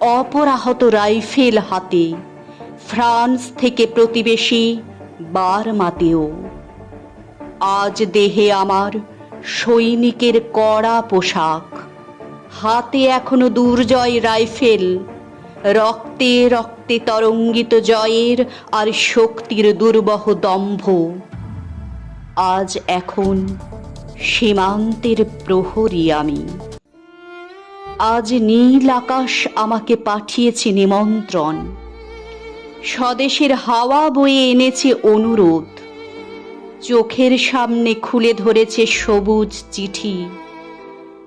অপরাহত rifle হাতে, France থেকে প্রতিবেশী বারমাতেও। আজ দেহে আমার সৈনিকের কড়া পোশাক। হাতে এখনও দুর্জয় রাইফেল। রক্তে রক্তে তরঙ্গিত জয়ের আর শক্তির দুর্বহ দম্ভ। আজ এখন সীমান্তের প্রহরী আমি। আজ নীল আকাশ আমাকে পাঠিয়েছে নিমন্ত্রণ। স্বদেশের হাওয়া বয়ে এনেছে অনুরোধ। চোখের সামনে খুলে ধরেছে সবুজ চিঠি।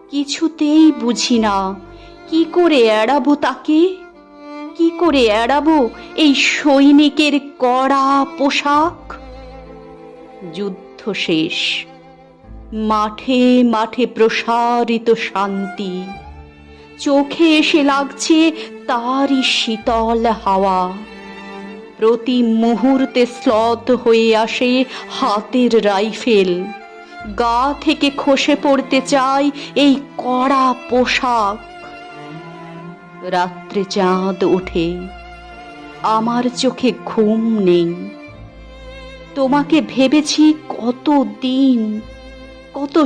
কিছুতেই বুঝি না, কি করে এড়াবো তাকে? কি করে এড়াবো এই সৈনিকের কড়া পোশাক? যুদ্ধ শেষ। মাঠে মাঠে প্রসারিত শান্তি। চোখে এসে লাগছে তারই শীতল হাওয়া। প্রতি মুহূর্তে স্লথ হয়ে আসে হাতের রাইফেল। গা থেকে খসে পড়তে চাই এই কড়া পোশাক। রাত্রে চাঁদ ওঠে, আমার চোখে ঘুম নেই। তোমাকে ভেবেছি কত দিন কত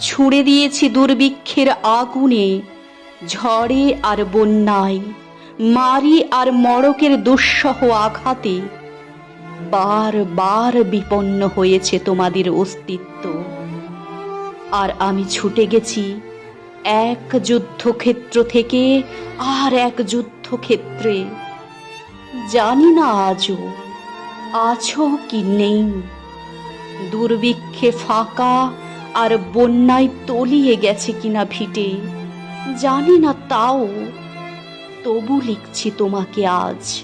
ছুঁড়ে দিয়েছি দুর্ভিক্ষের আগুনে, ঝড়ে আর বন্যায়, মারি আর মড়কের দুঃসহ আঘাতে, বার বার বিপন্ন হয়েছে তোমাদের অস্তিত্ব। আর আমি ছুটে গেছি এক যুদ্ধক্ষেত্র থেকে আর এক যুদ্ধক্ষেত্রে। জানি না আজও, আছো কি নেই। দুর্ভিক্ষে ফাঁকা আর বন্যায় তলিয়ে গেছে কিনা ভিটে। জানি না তাও। তবু লিখছি তোমাকে আজ।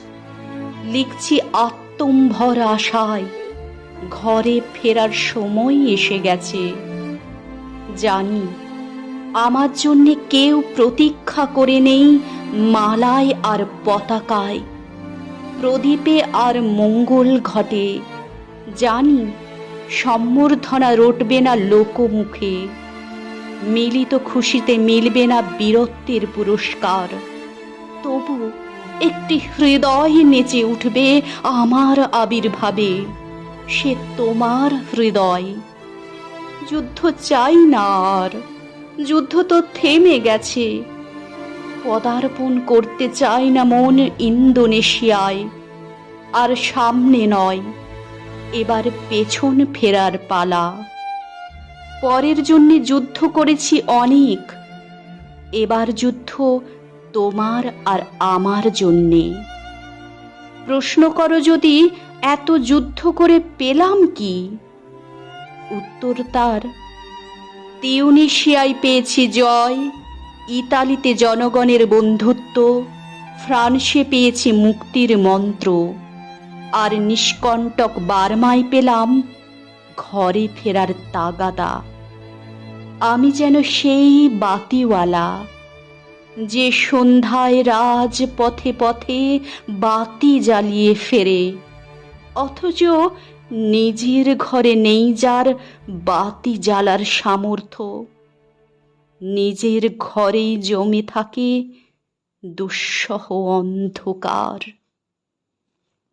লিখছি আত্মম্ভর আশায়। ঘরে ফেরার সময় এসে গেছে। জানি, আমার জন্যে কেউ প্রতীক্ষা করে নেই মালায় আর পতাকায়। প্রদীপে আর মঙ্গল ঘটে। জানি সম্বর্ধনা রটবে না লোকমুখে, মিলিত খুশিতে মিলবে না বীরত্বের পুরস্কার। তবু একটি হৃদয় নেচে উঠবে আমার আবির্ভাবে, সে তোমার হৃদয়। যুদ্ধ চাই না আর, যুদ্ধ তো থেমে গেছে। পদার্পণ করতে চাই না মন ইন্দোনেশিয়ায়, আর সামনে নয় এবার পেছন ফেরার পালা। পরের জন্যে যুদ্ধ করেছি অনেক। এবার যুদ্ধ তোমার আর আমার জন্যে। প্রশ্ন করো যদি, এত যুদ্ধ করে পেলাম কি? উত্তর তার, তিউনিশিয়ায় পেয়েছি জয়, ইতালিতে জনগণের বন্ধুত্ব, ফ্রান্সে পেয়েছি মুক্তির মন্ত্র। আর নিষ্কণ্টক বার্মায় পেলাম, ঘরে ফেরার তাগাদা। আমি যেন সেই বাতিওয়ালা, যে সন্ধ্যায় রাজ পথে পথে বাতি জ্বালিয়ে ফেরে, অথচ নিজের ঘরে নেই যার বাতি জ্বালার সামর্থ্য। নিজের ঘরেই জমে থাকে দুঃসহ অন্ধকার।